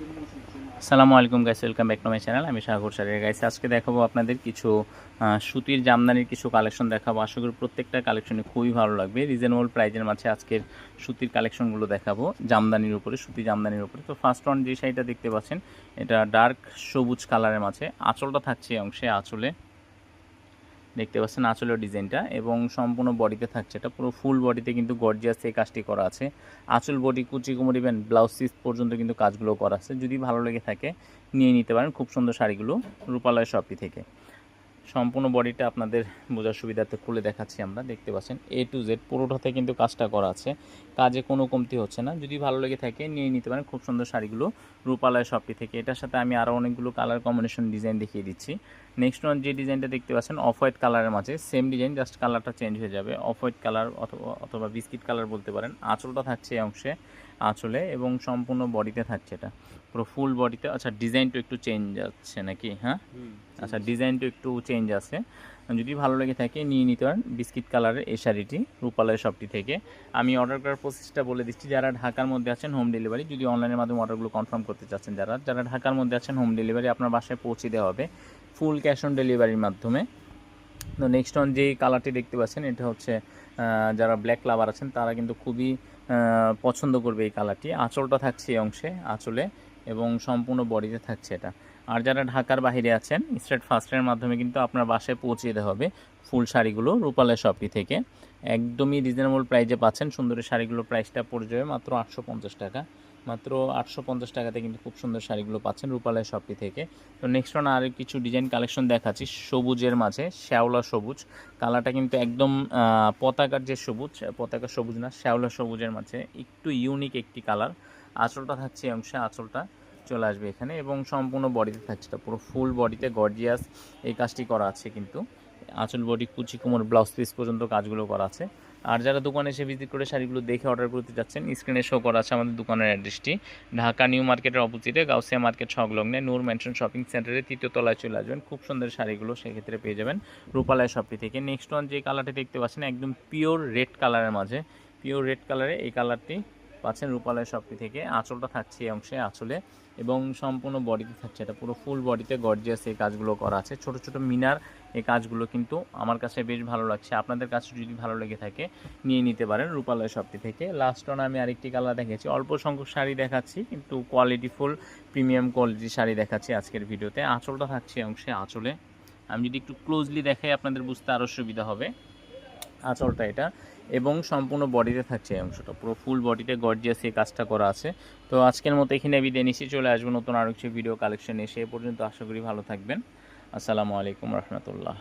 আসসালামু আলাইকুম guys welcome back to my channel আমি সাগর সারের গাইস আজকে দেখাবো আপনাদের কিছু সুতির জামদানির কিছু কালেকশন দেখাবো। আশা করি প্রত্যেকটা কালেকশনে খুবই ভালো লাগবে। রিজনেবল প্রাইজের মাঝে আজকের সুতির কালেকশনগুলো দেখাবো, জামদানির উপরে, সুতি জামদানির উপরে। তো ফার্স্ট ওয়ান যে শাড়িটা দেখতে পাচ্ছেন, এটা ডার্ক সবুজ কালারের মাঝে। আঁচলটা থাকছে অংশে, আঁচলে। দেখতে পাচ্ছেন আঁচলের ডিজাইনটা এবং সম্পূর্ণ বডিতে থাকছে এটা। পুরো ফুল বডিতে কিন্তু গর্জিয়াস এই কাজটি করা আছে। আঁচল, বডি, কুচি, কোমর ইভেন ব্লাউজ পিস পর্যন্ত কিন্তু কাজগুলো করা আছে। যদি ভালো লেগে থাকে, নিয়ে নিতে পারেন। খুব সুন্দর শাড়িগুলো রূপালয় শপি থেকে। সম্পূর্ণ বডিটা আপনাদের বোঝার সুবিধার্থে খুলে দেখাচ্ছি আমরা, দেখতে পাচ্ছেন এ টু জেড পুরোটাতে কিন্তু কাজটা করা আছে। কাজে কোনো কমতি হচ্ছে না, যদি ভালো লেগে থাকে নিয়ে নিতে পারেন, খুব সুন্দর শাড়িগুলো রূপালয় শপটি থেকে। এটার সাথে আমি আরও অনেকগুলো কালার কম্বিনেশন ডিজাইন দেখিয়ে দিচ্ছি। নেক্সট ওয়ান যে ডিজাইনটা দেখতে পাচ্ছেন অফ হোয়াইট কালারের মাঝে সেম ডিজাইন জাস্ট কালারটা চেঞ্জ হয়ে যাবে। অফ হোয়াইট কালার অথবা অথবা বিস্কিট কালার বলতে পারেন, আঁচলটা থাকছে এই অংশে। আঁচলে এবং সম্পূর্ণ বডিতে থাকছে এটা। পুরো ফুল বডিতে আচ্ছা ডিজাইনটা একটু চেঞ্জ আছে নাকি? হ্যাঁ? আচ্ছা ডিজাইনটা একটু চেঞ্জ আছে। যদি ভালো লেগে থাকে নিয়ে নিতে পারেন। বিস্কিট কালারের এই শাড়িটি রূপালয় শপটি থেকে। আমি অর্ডার করার প্রসেসটা বলে দিচ্ছি। যারা ঢাকার মধ্যে আছেন হোম ডেলিভারি যদি অনলাইনের মাধ্যমে অর্ডারগুলো কনফার্ম করতে চাচ্ছেন যারা যারা ঢাকার মধ্যে আছেন হোম ডেলিভারি আপনার বাসায় পৌঁছে দেওয়া হবে। ফুল ক্যাশ অন ডেলিভারির মাধ্যমে। তো নেক্সট অন যে কালারটি দেখতে পাচ্ছেন এটা হচ্ছে যারা ব্ল্যাক লাভার আছেন তারা কিন্তু খুবই পছন্দ করবে এই কালারটি। আঁচলটা থাকছে এই অংশে, আঁচলে, এবং সম্পূর্ণ বডিতে থাকছে এটা। আর যারা ঢাকার বাহিরে আছেন, স্ট্রেট ফাস্টের মাধ্যমে কিন্তু আপনার বাসায় পৌঁছে দিতে হবে ফুল শাড়িগুলো রূপালয় শপটি থেকে। একদমই রিজনেবল প্রাইজে পাচ্ছেন। সুন্দরী শাড়িগুলোর প্রাইসটা পড়ে যাবে মাত্র আটশো পঞ্চাশ টাকা। মাত্র আটশো পঞ্চাশ টাকাতে কিন্তু খুব সুন্দর শাড়িগুলো পাচ্ছেন রূপালয় শপটি থেকে। তো নেক্সট ওয়ান আর কিছু ডিজাইন কালেকশন দেখাচ্ছি, সবুজের মাঝে, শ্যাওলা সবুজ। কালারটা কিন্তু একদম পতাকার যে সবুজ পতাকা সবুজ না, শ্যাওলা সবুজের মাঝে, একটু ইউনিক একটি কালার আঁচলটা থাকছে অংশে, আঁচলটা চলে আসবে এখানে এবং সম্পূর্ণ বডিতে থাকছে পুরো ফুল বডিতে গর্জিয়াস এই কাজটি করা আছে কিন্তু। আঁচল বডি কুচি কোমর ব্লাউজ পিস পর্যন্ত কাজগুলো করা আছে। আর যারা দোকানে এসে ভিজিট করে শাড়িগুলো দেখে অর্ডার করতে যাচ্ছেন স্ক্রিনে শো করা আছে আমাদের দোকানের অ্যাড্রেসটি ঢাকা নিউ মার্কেটের অপোজিটে, গাউসিয়া মার্কেট সংলগ্নে নূর মেনশন শপিং সেন্টারে তৃতীয় তলায় চলে আসবেন। খুব সুন্দর শাড়িগুলো সেক্ষেত্রে পেয়ে যাবেন রূপালয় শপটি থেকে। নেক্সট ওয়ান যে কালারটি দেখতে পাচ্ছেন, একদম পিওর রেড কালারের মাঝে। পিওর রেড কালারে এই কালারটি পাচ্ছেন রূপালয় শপটি থেকে। আঁচলটা থাকছে এই অংশে আঁচলে এবং সম্পূর্ণ বডিতে থাকছে এটা। পুরো ফুল বডিতে গর্জিয়াস এই কাজগুলো করা আছে। ছোট ছোট মিনার এই কাজগুলো কিন্তু আমার কাছে বেশ ভালো লাগছে। আপনাদের কাছে যদি ভালো লেগে থাকে, নিয়ে নিতে পারেন রূপালয় শপটি থেকে। লাস্ট অন আমি আরেকটি কালার দেখেছি অল্প সংখ্যক শাড়ি দেখাচ্ছি, কিন্তু কোয়ালিটিফুল প্রিমিয়াম কোয়ালিটি শাড়ি দেখাচ্ছি আজকের ভিডিওতে আঁচলটা থাকছে অংশে আঁচলে। আমি যদি একটু ক্লোজলি দেখাই, আপনাদের বুঝতে আরও সুবিধা হবে। আঁচলটা এটা। এবং সম্পূর্ণ বডিতে থাকছে এই অংশটা। পুরো ফুল বডিতে গর্জিয়াস এই কাজটা করা আছে। তো আজকের মতো এখানে বিদায় নিচে চলে আসব নতুন আরও কিছু ভিডিও কালেকশন এসে পর্যন্ত আশা করি ভালো থাকবেন। আসসালামু আলাইকুম রহমতুল্লাহ।